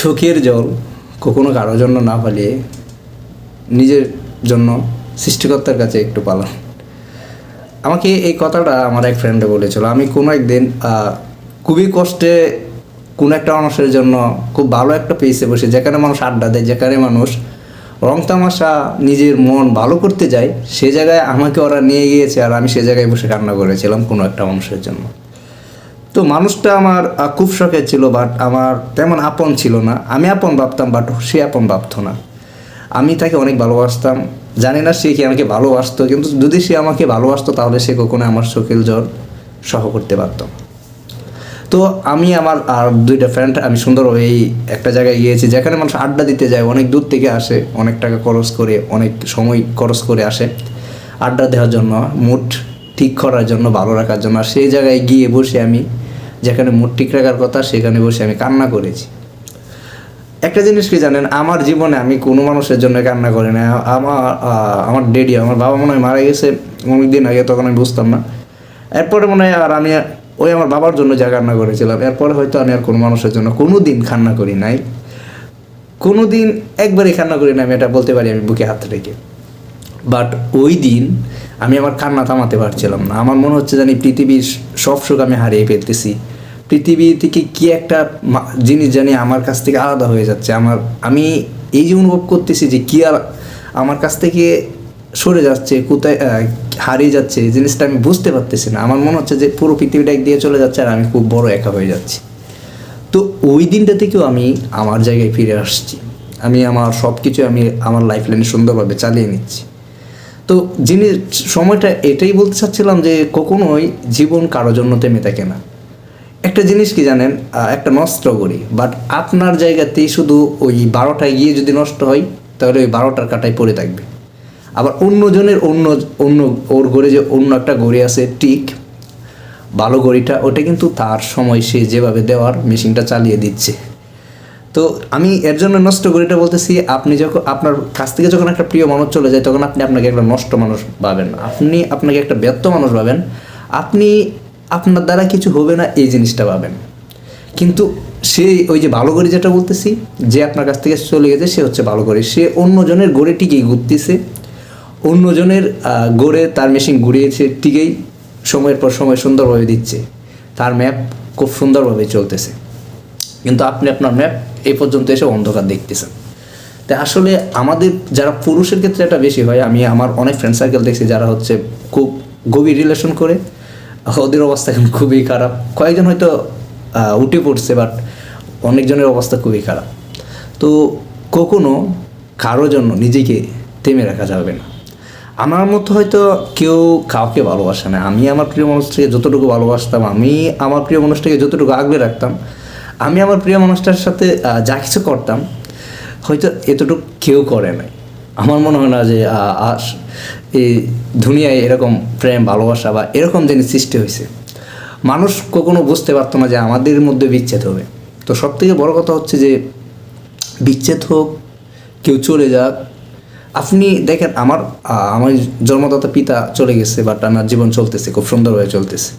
চোখের জল কখনো কারোর জন্য না পালিয়ে নিজের জন্য সৃষ্টিকর্তার কাছে একটু পালান। আমাকে এই কথাটা আমার এক ফ্রেন্ডে বলেছিল। আমি কোনো একদিন খুবই কষ্টে কোনো একটা মানুষের জন্য খুব ভালো একটা পেয়েছে বসে, যেখানে মানুষ আড্ডা দেয়, যেখানে মানুষ রং তামাশা নিজের মন ভালো করতে যায়, সে জায়গায় আমাকে ওরা নিয়ে গিয়েছে আর আমি সে জায়গায় বসে কান্না করেছিলাম কোনো একটা মানুষের জন্য। তো মানুষটা আমার খুব শখের ছিল বাট আমার তেমন আপন ছিল না। আমি আপন ভাবতাম বাট সে আপন ভাবতো না। আমি তাকে অনেক ভালোবাসতাম। জানি না সে কি আমাকে ভালোবাসতো, কিন্তু যদি সে আমাকে ভালোবাসতো, তাহলে সে কখনো আমার চোখের জল সহ করতে পারতো। তো আমি আমার, আর দুইটা ফ্রেন্ড আমি সুন্দরভাবে এই একটা জায়গায় গিয়েছি, যেখানে মানুষ আড্ডা দিতে যায়, অনেক দূর থেকে আসে, অনেক টাকা খরচ করে, অনেক সময় খরচ করে আসে। আড্ডা দেওয়ার জন্য মুড ঠিক করার জন্য, ভালো রাখার জন্য, আর সেই জায়গায় গিয়ে বসে আমি যেখানে মুড ঠিক রাখার কথা, সেখানে বসে আমি কান্না করেছি। একটা জিনিস কি জানেন, আমার জীবনে আমি কোনো মানুষের জন্য কান্না করি না। আমার আমার ডেডি আমার বাবা মনে হয় মারা গেছে অনেক দিন আগে, তখন আমি বুঝতাম না। এরপরে মনে হয় আর আমি ওই আমার বাবার জন্য যা কান্না করেছিলাম, এরপরে হয়তো আমি আর কোনো মানুষের জন্য কোনো দিন কান্না করি নাই। কোনো দিন একবারই কান্না করি না, আমি এটা বলতে পারি আমি বুকে হাত রেখে। বাট ওই দিন আমি আমার কান্না থামাতে পারছিলাম না। আমার মনে হচ্ছে জানি পৃথিবীর সব সুখ আমি হারিয়ে ফেলতেছি। পৃথিবী থেকে কি একটা জিনিস জানি আমার কাছ থেকে আলাদা হয়ে যাচ্ছে। আমার, আমি এই যে অনুভব করতেছি যে কি আর আমার কাছ থেকে সরে যাচ্ছে, কোথায় হারিয়ে যাচ্ছে, এই জিনিসটা আমি বুঝতে পারতেছি না। আমার মনে হচ্ছে যে পুরো পৃথিবীটা দিয়ে চলে যাচ্ছে আর আমি খুব বড় একা হয়ে যাচ্ছি। তো ওই দিনটা থেকেও আমি আমার জায়গায় ফিরে আসছি। আমি আমার সব কিছু আমি আমার লাইফ লাইনে সুন্দরভাবে চালিয়ে নিচ্ছি। তো জিনিস সময়টা এটাই বলতে চাচ্ছিলাম যে কখনোই জীবন কারোর জন্য থেমে থাকে না। একটা জিনিস কি জানেন? একটা নষ্ট করি বাট আপনার জায়গাতেই শুধু ওই বারোটায় গিয়ে যদি নষ্ট হয়, তাহলে ওই বারোটার কাটায় পড়ে থাকবে। আবার অন্যজনের অন্য অন্য ওর ঘরে যে অন্য একটা ঘড়ি আছে টিক ভালো ঘড়িটা, ওটা কিন্তু তার সময় সে যেভাবে দেওয়ার মেশিনটা চালিয়ে দিচ্ছে। তো আমি এর জন্য নষ্ট ঘড়িটা বলতেছি, আপনি যখন, আপনার কাছ থেকে যখন একটা প্রিয় মানুষ চলে যায়, তখন আপনি আপনাকে একটা নষ্ট মানুষ ভাবেন আপনি আপনাকে একটা ব্যর্থ মানুষ ভাবেন। আপনি আপনার দ্বারা কিছু হবে না, এই জিনিসটা পাবেন। কিন্তু সে ওই যে ভালো গড়ি যেটা বলতেছি, যে আপনার কাছ থেকে চলে গেছে, সে হচ্ছে ভালো গড়ি সে অন্যজনের গড়ে টিকেই ঘুরতেছে। অন্যজনের গড়ে তার মেশিন ঘুরিয়েছে টিকেই সময়ের পর সময় সুন্দরভাবে দিচ্ছে। তার ম্যাপ খুব সুন্দরভাবে চলতেছে। কিন্তু আপনি আপনার ম্যাপ এই পর্যন্ত এসে অন্ধকার দেখতেছেন। তাই আসলে আমাদের যারা পুরুষের ক্ষেত্রে এটা বেশি হয়, আমি আমার অনেক ফ্রেন্ড সার্কেল দেখছি যারা হচ্ছে খুব গভীর রিলেশন করে। ওদের অবস্থা এখন খুবই খারাপ। কয়েকজন হয়তো উঠে পড়ছে বাট অনেকজনের অবস্থা খুবই খারাপ। তো কখনো কারও জন্য নিজেকে থেমে রাখা যাবে না। আমার মতো হয়তো কেউ কাউকে ভালোবাসে না। আমি আমার প্রিয় মানুষটাকে যতটুকু ভালোবাসতাম, আমি আমার প্রিয় মানুষটাকে যতটুকু আগলে রাখতাম, আমি আমার প্রিয় মানুষটার সাথে যা কিছু করতাম, হয়তো এতটুকু কেউ করে নাই। আমার মনে হয় না যে এই দুনিয়ায় এরকম প্রেম, ভালোবাসা বা এরকম জিনিস সৃষ্টি হয়েছে। মানুষ কখনো বুঝতে পারতো না যে আমাদের মধ্যে বিচ্ছেদ হবে। তো সব থেকে বড় কথা হচ্ছে যে, বিচ্ছেদ হোক, কেউ চলে যাক। আপনি দেখেন, আমার আমার জন্মদাতা পিতা চলে গেছে বাট আমার জীবন চলতেছে, খুব সুন্দরভাবে চলতেছে।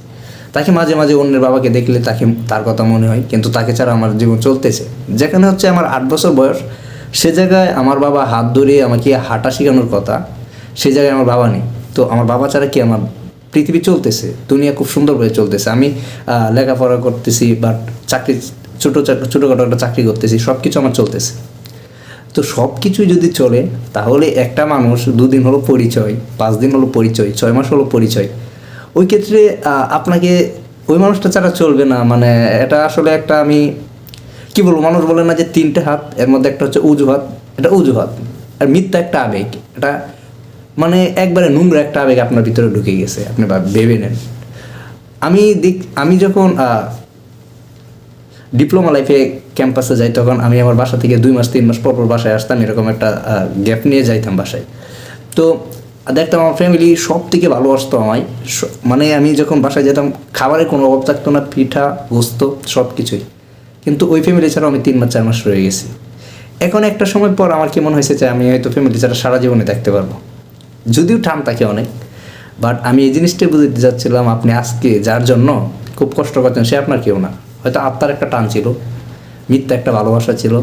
তাকে মাঝে মাঝে অন্যের বাবাকে দেখলে তাকে, তার কথা মনে হয়, কিন্তু তাকে ছাড়া আমার জীবন চলতেছে। যেখানে হচ্ছে আমার আট বছর বয়স সে জায়গায় আমার বাবা হাত ধরে আমাকে হাঁটা শেখানোর কথা, সে জায়গায় আমার বাবা নেই। তো আমার বাবা ছাড়া কি আমার পৃথিবী চলতেছে? দুনিয়া খুব সুন্দরভাবে চলতেছে। আমি লেখাপড়া করতেছি বাট চাকরি, ছোটো ছোটোখাটো একটা চাকরি করতেছি সব কিছু আমার চলতেছে। তো সব কিছুই যদি চলে, তাহলে একটা মানুষ দুদিন হলো পরিচয়, পাঁচ দিন হলো পরিচয়, ছয় মাস হলো পরিচয়। ওই ক্ষেত্রে আপনাকে ওই মানুষটা ছাড়া চলবে না। মানে এটা আসলে একটা আমি কি বলব? মানুষ বলে না যে তিনটে হাত, এর মধ্যে একটা হচ্ছে উজু হাত এটা উজু হাত আর মিথ্যা একটা আবেগ। এটা মানে একবারে নোংরা একটা আবেগ আপনার ভিতরে ঢুকে গেছে, আপনি ভাব- নেন। আমি দেখ, আমি যখন ডিপ্লোমা লাইফে ক্যাম্পাসে যাই, তখন আমি আমার বাসা থেকে দুই মাস, তিন মাস পর পর বাসায় আসতাম, এরকম একটা গ্যাপ নিয়ে যাইতাম বাসায়। তো, দেখতাম আমার ফ্যামিলি সব থেকে ভালোবাসতো আমায়। মানে আমি যখন বাসায় যেতাম, খাবারের কোনো অভাব থাকতো না, পিঠা, গোস্ত সব কিছুই কিন্তু ওই ফ্যামিলি ছাড়াও আমি তিন মাস, চার মাস রয়ে গেছি। এখন একটা সময় পর আমার কি মনে হয়েছে যে আমি হয়তো ফ্যামিলি ছাড়া সারা জীবনে থাকতে পারব। যদিও টান থাকে অনেক বাট আমি এই জিনিসটাই বুঝতে যাচ্ছিলাম আপনি আজকে যার জন্য খুব কষ্ট করছেন সে আপনার কেউ না। হয়তো আত্মার একটা টান ছিল, মিথ্যা একটা ভালোবাসা ছিল